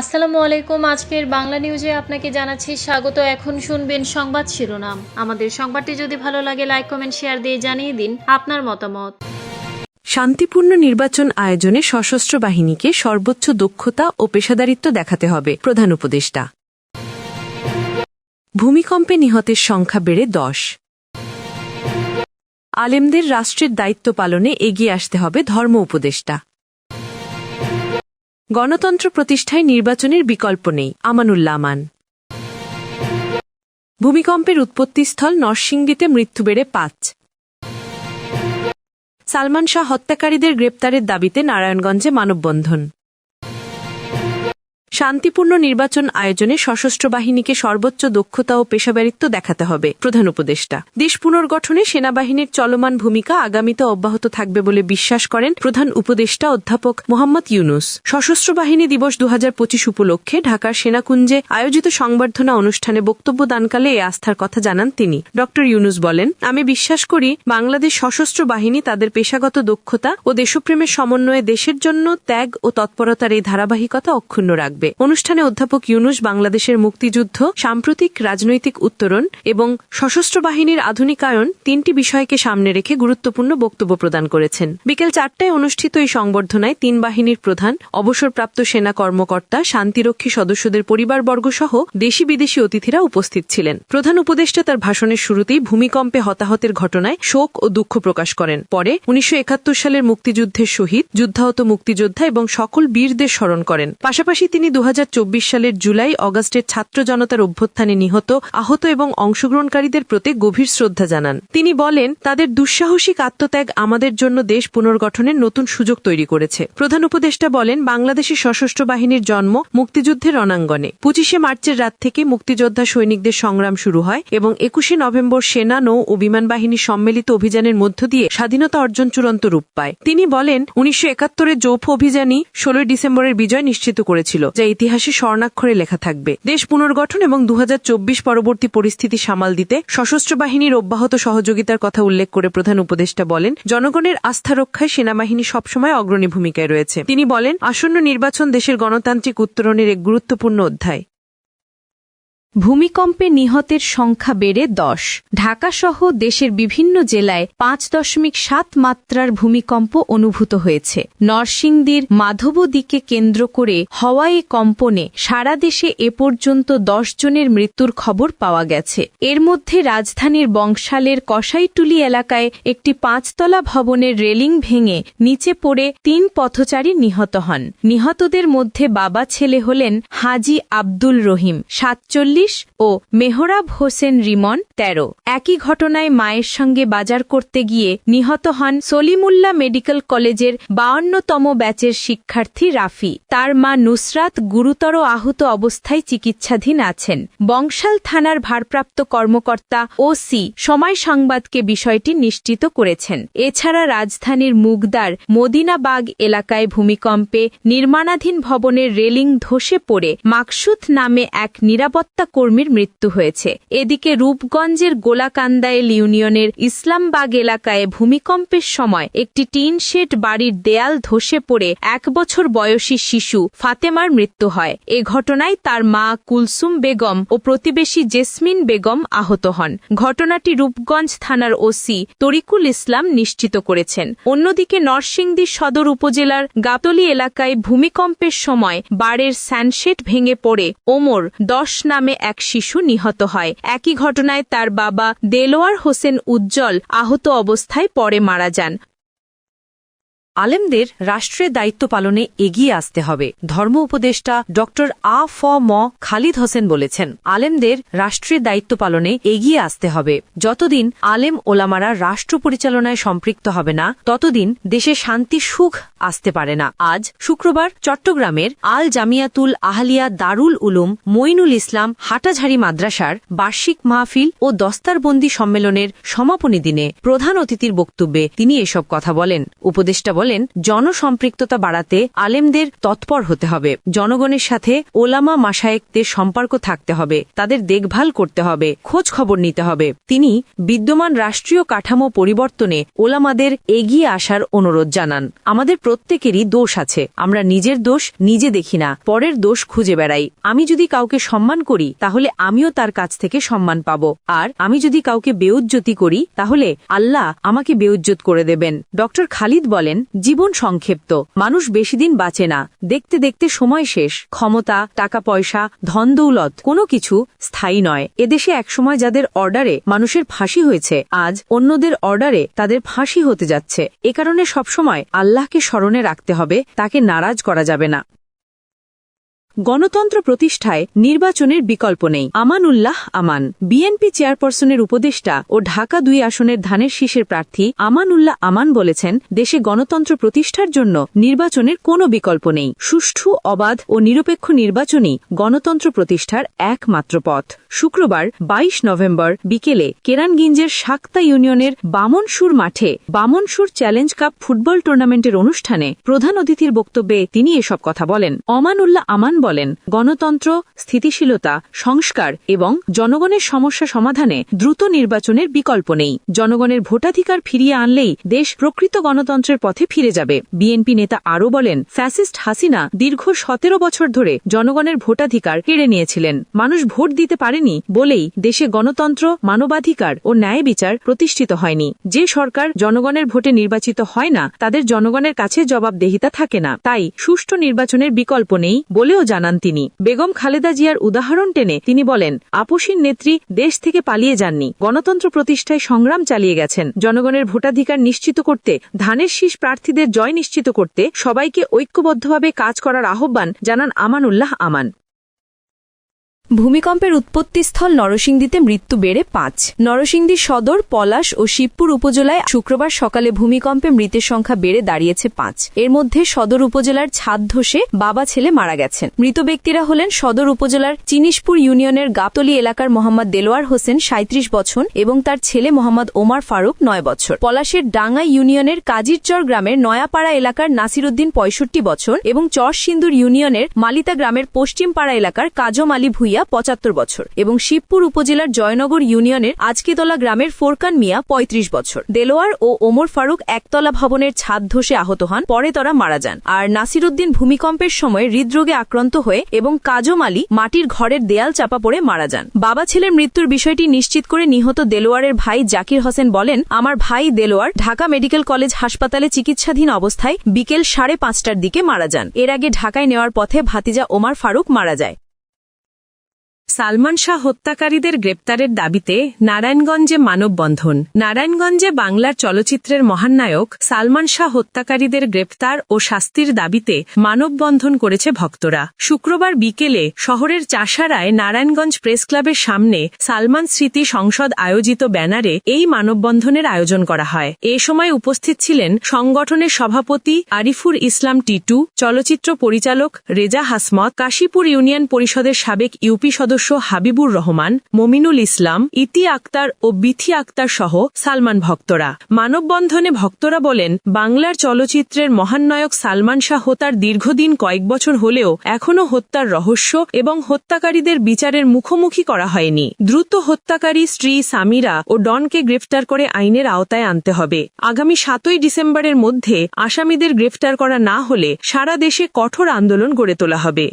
আসসালামু আলাইকুম। আজকের বাংলা নিউজে আপনাকে জানাচ্ছি স্বাগত। এখন শুনবেন সংবাদ শিরোনাম। আমাদের সংবাদটি যদি ভালো লাগে লাইক কমেন্ট শেয়ার দিয়ে জানিয়ে দিন আপনার মতামত। শান্তিপূর্ণ নির্বাচন আয়োজনে সশস্ত্র বাহিনীকে সর্বোচ্চ দক্ষতা ও পেশাদারিত্ব দেখাতে হবে, প্রধান উপদেষ্টা। ভূমিকম্পে নিহতের সংখ্যা বেড়ে দশ। আলেমদের রাষ্ট্রের দায়িত্ব পালনে এগিয়ে আসতে হবে ধর্ম উপদেষ্টা। গণতন্ত্র প্রতিষ্ঠায় নির্বাচনের বিকল্প নেই। আমানুল্লাহ আমান। ভূমিকম্পের উৎপত্তিস্থল নরসিংদীতে মৃত্যু বেড়ে পাঁচ। সালমান শাহ হত্যাকারীদের গ্রেপ্তারের দাবিতে নারায়ণগঞ্জে মানববন্ধন। শান্তিপূর্ণ নির্বাচন আয়োজনে সশস্ত্র বাহিনীকে সর্বোচ্চ দক্ষতা ও পেশাদারিত্ব দেখাতে হবে, প্রধান উপদেষ্টা। দেশ পুনর্গঠনে সেনাবাহিনীর চলমান ভূমিকা আগামীতে অব্যাহত থাকবে বলে বিশ্বাস করেন প্রধান উপদেষ্টা অধ্যাপক মোহাম্মদ ইউনুস। সশস্ত্র বাহিনী দিবস দু উপলক্ষে ঢাকার সেনাকুঞ্জে আয়োজিত সংবর্ধনা অনুষ্ঠানে বক্তব্য দানকালে এই আস্থার কথা জানান তিনি। ড ইউনুস বলেন, আমি বিশ্বাস করি বাংলাদেশ সশস্ত্র বাহিনী তাদের পেশাগত দক্ষতা ও দেশপ্রেমের সমন্বয়ে দেশের জন্য ত্যাগ ও তৎপরতার এই ধারাবাহিকতা অক্ষুণ্ণ রাখবে। অনুষ্ঠানে অধ্যাপক ইউনুস বাংলাদেশের মুক্তিযুদ্ধ, সাম্প্রতিক রাজনৈতিক উত্তরণ এবং সশস্ত্র বাহিনীর আধুনিকায়ন তিনটি বিষয়কে সামনে রেখে গুরুত্বপূর্ণ বক্তব্য প্রদান করেছেন। বিকেল চারটায় অনুষ্ঠিত এই সংবর্ধনায় তিন বাহিনীর প্রধান, অবসরপ্রাপ্ত সেনা কর্মকর্তা, শান্তিরক্ষী সদস্যদের পরিবারবর্গ সহ দেশি বিদেশি অতিথিরা উপস্থিত ছিলেন। প্রধান উপদেষ্টা তার ভাষণের শুরুতেই ভূমিকম্পে হতাহতের ঘটনায় শোক ও দুঃখ প্রকাশ করেন। পরে উনিশশো একাত্তর সালের মুক্তিযুদ্ধের শহীদ, যুদ্ধাহত মুক্তিযোদ্ধা এবং সকল বীরদের স্মরণ করেন। পাশাপাশি তিনি দু হাজার চব্বিশ সালের জুলাই অগস্টের ছাত্র জনতার অভ্যুত্থানে নিহত, আহত এবং অংশগ্রহণকারীদের প্রতি গভীর শ্রদ্ধা জানান। তিনি বলেন, তাদের দুঃসাহসিক আত্মত্যাগ আমাদের জন্য দেশ পুনর্গঠনের নতুন সুযোগ তৈরি করেছে। প্রধান উপদেষ্টা বলেন বাংলাদেশের সশস্ত্র বাহিনীর জন্ম মুক্তিযুদ্ধের রণাঙ্গনে। পঁচিশে মার্চের রাত থেকে মুক্তিযোদ্ধা সৈনিকদের সংগ্রাম শুরু হয় এবং একুশে নভেম্বর সেনা, নৌ ও বিমান বাহিনীর সম্মিলিত অভিযানের মধ্য দিয়ে স্বাধীনতা অর্জন চূড়ান্ত রূপ পায়। তিনি বলেন, উনিশশো একাত্তরের যৌথ অভিযানই ষোলোই ডিসেম্বরের বিজয় নিশ্চিত করেছিল। যা ইতিহাসে স্বর্ণাক্ষরে লেখা থাকবে। দেশ পুনর্গঠন এবং দু হাজার চব্বিশ পরবর্তী পরিস্থিতি সামাল দিতে সশস্ত্র বাহিনীর অব্যাহত সহযোগিতার কথা উল্লেখ করে প্রধান উপদেষ্টা বলেন, জনগণের আস্থা রক্ষায় সেনাবাহিনী সবসময় অগ্রণী ভূমিকায় রয়েছে। তিনি বলেন, আসন্ন নির্বাচন দেশের গণতান্ত্রিক উত্তরণের এক গুরুত্বপূর্ণ অধ্যায়। ভূমিকম্পে নিহতের সংখ্যা বেড়ে দশ। ঢাকাসহ দেশের বিভিন্ন জেলায় পাঁচ দশমিক সাত মাত্রার ভূমিকম্প অনুভূত হয়েছে। নরসিংদীর মাধবদীকে কেন্দ্র করে হওয়াই কম্পনে সারা দেশে এ পর্যন্ত দশ জনের মৃত্যুর খবর পাওয়া গেছে। এর মধ্যে রাজধানীর বংশালের কসাইটুলি এলাকায় একটি পাঁচতলা ভবনের রেলিং ভেঙে নিচে পড়ে তিন পথচারী নিহত হন। নিহতদের মধ্যে বাবা ছেলে হলেন হাজি আব্দুল রহিম, সাতচল্লিশ ও মেহরাব হোসেন রিমন তেরো। একই ঘটনায় মায়ের সঙ্গে বাজার করতে গিয়ে নিহত হন সলিমুল্লাহ মেডিকেল কলেজের বাউন্নতম ব্যাচের শিক্ষার্থী রাফি। তার মা নুসরাত গুরুতর আহত অবস্থায় চিকিৎসাধীন আছেন। বংশাল থানার ভারপ্রাপ্ত কর্মকর্তা ওসি সময় সংবাদকে বিষয়টি নিশ্চিত করেছেন। এছাড়া রাজধানীর মুগদার মদিনাবাগ এলাকায় ভূমিকম্পে নির্মাণাধীন ভবনের রেলিং ধসে পড়ে মাকসুদ নামে এক নিরাপত্তা কর্মীর মৃত্যু হয়েছে। এদিকে রূপগঞ্জের গোলাকান্দাইল ইউনিয়নের ইসলামবাগ এলাকায় ভূমিকম্পের সময় একটি টিন শেড বাড়ির দেয়াল ধসে পড়ে এক বছর বয়সী শিশু ফাতেমার মৃত্যু হয়। এ ঘটনায় তার মা কুলসুম বেগম ও প্রতিবেশী জেসমিন বেগম আহত হন। ঘটনাটি রূপগঞ্জ থানার ওসি তরিকুল ইসলাম নিশ্চিত করেছেন। অন্যদিকে নরসিংদী সদর উপজেলার গাতলি এলাকায় ভূমিকম্পের সময় বাড়ির স্যানশেড ভেঙে পড়ে ওমর দশ নামে এক শিশু নিহত হয়। একই ঘটনায় তার বাবা দেলোয়ার হোসেন উজ্জ্বল আহত অবস্থায় পরে মারা যান। আলেমদের রাষ্ট্রের দায়িত্ব পালনে এগিয়ে আসতে হবে, ধর্ম উপদেষ্টা ড. আ ফ ম খালিদ হোসেন বলেছেন। আলেমদের রাষ্ট্রের দায়িত্ব পালনে এগিয়ে আসতে হবে। যতদিন আলেম ওলামারা রাষ্ট্র পরিচালনায় সম্পৃক্ত হবে না, ততদিন দেশে শান্তি সুখ আসতে পারে না। আজ শুক্রবার চট্টগ্রামের আল জামিয়াতুল আহলিয়া দারুল উলুম মইনুল ইসলাম হাটাঝাড়ি মাদ্রাসার বার্ষিক মাহফিল ও দস্তারবন্দি সম্মেলনের সমাপনী দিনে প্রধান অতিথির বক্তব্যে তিনি এসব কথা বলেন। উপদেষ্টা বলেন জনসম্পৃক্ততা বাড়াতে আলেমদের তৎপর হতে হবে। জনগণের সাথে ওলামা মাসায়েকদের সম্পর্ক থাকতে হবে, তাদের দেখভাল করতে হবে, খোঁজ খবর নিতে হবে। তিনি বিদ্যমান রাষ্ট্রীয় কাঠামো পরিবর্তনে ওলামাদের এগিয়ে আসার অনুরোধ জানান। আমাদের প্রত্যেকেরই দোষ আছে, আমরা নিজের দোষ নিজে দেখি না, পরের দোষ খুঁজে বেড়াই। আমি যদি কাউকে সম্মান করি, তাহলে আমিও তার কাছ থেকে সম্মান পাব। আর আমি যদি কাউকে বেউজ্জতি করি, তাহলে আল্লাহ আমাকে বেউজ্জত করে দেবেন। ডক্টর খালিদ বলেন জীবন সংক্ষিপ্ত, মানুষ বেশি দিন বাঁচে না। দেখতে দেখতে সময় শেষ। ক্ষমতা টাকা পয়সা ধন দৌলত, কোনো কিছু স্থায়ী নয়। এদেশে একসময় যাদের অর্ডারে মানুষের ফাঁসি হয়েছে, আজ অন্যদের অর্ডারে তাদের ফাঁসি হতে যাচ্ছে। এ কারণে সবসময় আল্লাহকে স্মরণে রাখতে হবে, তাকে নারাজ করা যাবে না। গণতন্ত্র প্রতিষ্ঠায় নির্বাচনের বিকল্প নেই। আমানুল্লাহ আমান, বিএনপি চেয়ারপারসনের উপদেষ্টা ও ঢাকা দুই আসনের ধানের শীষের প্রার্থী আমানুল্লাহ আমান বলেছেন, দেশে গণতন্ত্র প্রতিষ্ঠার জন্য নির্বাচনের কোনো বিকল্প নেই। সুষ্ঠু, অবাধ ও নিরপেক্ষ নির্বাচনই গণতন্ত্র প্রতিষ্ঠার একমাত্র পথ। শুক্রবার ২২ নভেম্বর বিকেলে কেরানগঞ্জের সাক্তা ইউনিয়নের বামনসুর মাঠে বামনসুর চ্যালেঞ্জ কাপ ফুটবল টুর্নামেন্টের অনুষ্ঠানে প্রধান অতিথির বক্তব্যে তিনি এসব কথা বলেন। অমানুল্লাহ আমান বলেন, গণতন্ত্র, স্থিতিশীলতা, সংস্কার এবং জনগণের সমস্যা সমাধানে দ্রুত নির্বাচনের বিকল্প নেই। জনগণের ভোটাধিকার ফিরিয়ে আনলেই দেশ প্রকৃত গণতন্ত্রের পথে ফিরে যাবে। বিএনপি নেতা আরও বলেন, ফ্যাসিস্ট হাসিনা দীর্ঘ সতেরো বছর ধরে জনগণের ভোটাধিকার কেড়ে নিয়েছিলেন। মানুষ ভোট দিতে পারেনি বলেই দেশে গণতন্ত্র, মানবাধিকার ও ন্যায় বিচার প্রতিষ্ঠিত হয়নি। যে সরকার জনগণের ভোটে নির্বাচিত হয় না, তাদের জনগণের কাছে জবাবদেহিতা থাকে না। তাই সুষ্ঠু নির্বাচনের বিকল্প নেই বলেও জানান তিনি। বেগম খালেদা জিয়ার উদাহরণ টেনে তিনি বলেন, আপসীর নেত্রী দেশ থেকে পালিয়ে যাননি, গণতন্ত্র প্রতিষ্ঠায় সংগ্রাম চালিয়ে গেছেন। জনগণের ভোটাধিকার নিশ্চিত করতে, ধানের শীষ প্রার্থীদের জয় নিশ্চিত করতে সবাইকে ঐক্যবদ্ধভাবে কাজ করার আহ্বান জানান আমানুল্লাহ আমান। ভূমিকম্পের উৎপত্তিস্থল নরসিংদীতে মৃত্যু বেড়ে পাঁচ। নরসিংদী সদর, পলাশ ও শিবপুর উপজেলায় শুক্রবার সকালে ভূমিকম্পে মৃতের সংখ্যা বেড়ে দাঁড়িয়েছে পাঁচ। এর মধ্যে সদর উপজেলার ছাদ ধসে বাবা ছেলে মারা গেছেন। মৃত ব্যক্তিরা হলেন সদর উপজেলার চিনিশপুর ইউনিয়নের গাবতলী এলাকার মোহাম্মদ দেলোয়ার হোসেন সাঁত্রিশ বছর, এবং তার ছেলে মোহাম্মদ ওমার ফারুক, নয় বছর। পলাশের ডাঙ্গা ইউনিয়নের কাজিরচর গ্রামের নয়াপাড়া এলাকার নাসিরুদ্দিন পঁয়ষট্টি বছর এবং চরসিন্দুর ইউনিয়নের মালিতা গ্রামের পশ্চিমপাড়া এলাকার কাজম আলী ভুইয়া পঁচাত্তর বছর এবং শিবপুর উপজেলার জয়নগর ইউনিয়নের আজকেতলা গ্রামের ফোরকান মিয়া ৩৫ বছর। দেলোয়ার ও ওমর ফারুক একতলা ভবনের ছাদ ধসে আহত হন, পরে তারা মারা যান। আর নাসিরুদ্দিন ভূমিকম্পের সময় হৃদরোগে আক্রান্ত হয়ে এবং কাজম আলী মাটির ঘরের দেয়াল চাপা পড়ে মারা যান। বাবা ছেলের মৃত্যুর বিষয়টি নিশ্চিত করে নিহত দেলোয়ারের ভাই জাকির হোসেন বলেন, আমার ভাই দেলোয়ার ঢাকা মেডিকেল কলেজ হাসপাতালে চিকিৎসাধীন অবস্থায় বিকেল সাড়ে পাঁচটার দিকে মারা যান। এর আগে ঢাকায় নেওয়ার পথে ভাতিজা ওমার ফারুক মারা যায়। সালমান শাহ হত্যাকারীদের গ্রেপ্তারের দাবিতে নারায়ণগঞ্জে মানববন্ধন। নারায়ণগঞ্জে বাংলার চলচ্চিত্রের মহানায়ক সালমান শাহ হত্যাকারীদের গ্রেপ্তার ও শাস্তির দাবিতে মানববন্ধন করেছে ভক্তরা। শুক্রবার বিকেলে শহরের চাষারায় নারায়ণগঞ্জ প্রেস ক্লাবের সামনে সালমান স্মৃতি সংসদ আয়োজিত ব্যানারে এই মানববন্ধনের আয়োজন করা হয়। এ সময় উপস্থিত ছিলেন সংগঠনের সভাপতি আরিফুর ইসলাম টিটু, চলচ্চিত্র পরিচালক রেজা হাসমত, কাশীপুর ইউনিয়ন পরিষদের সাবেক ইউপি সদস্য হাবিবুর রহমান, মমিনুল ইসলাম, ইতি আক্তার ও বিথি আক্তার সহ সালমান ভক্তরা। মানববন্ধনে ভক্তরা বলেন, বাংলার চলচ্চিত্রের মহানায়ক সালমান শাহ তার দীর্ঘদিন কয়েক বছর হলেও এখনও হত্যার রহস্য এবং হত্যাকারীদের বিচারের মুখোমুখি করা হয়নি। দ্রুত হত্যাকারী স্ত্রী সামিরা ও ডনকে গ্রেফতার করে আইনের আওতায় আনতে হবে। আগামী সাতই ডিসেম্বরের মধ্যে আসামিদের গ্রেফতার করা না হলে সারা দেশে কঠোর আন্দোলন গড়ে তোলা হবে।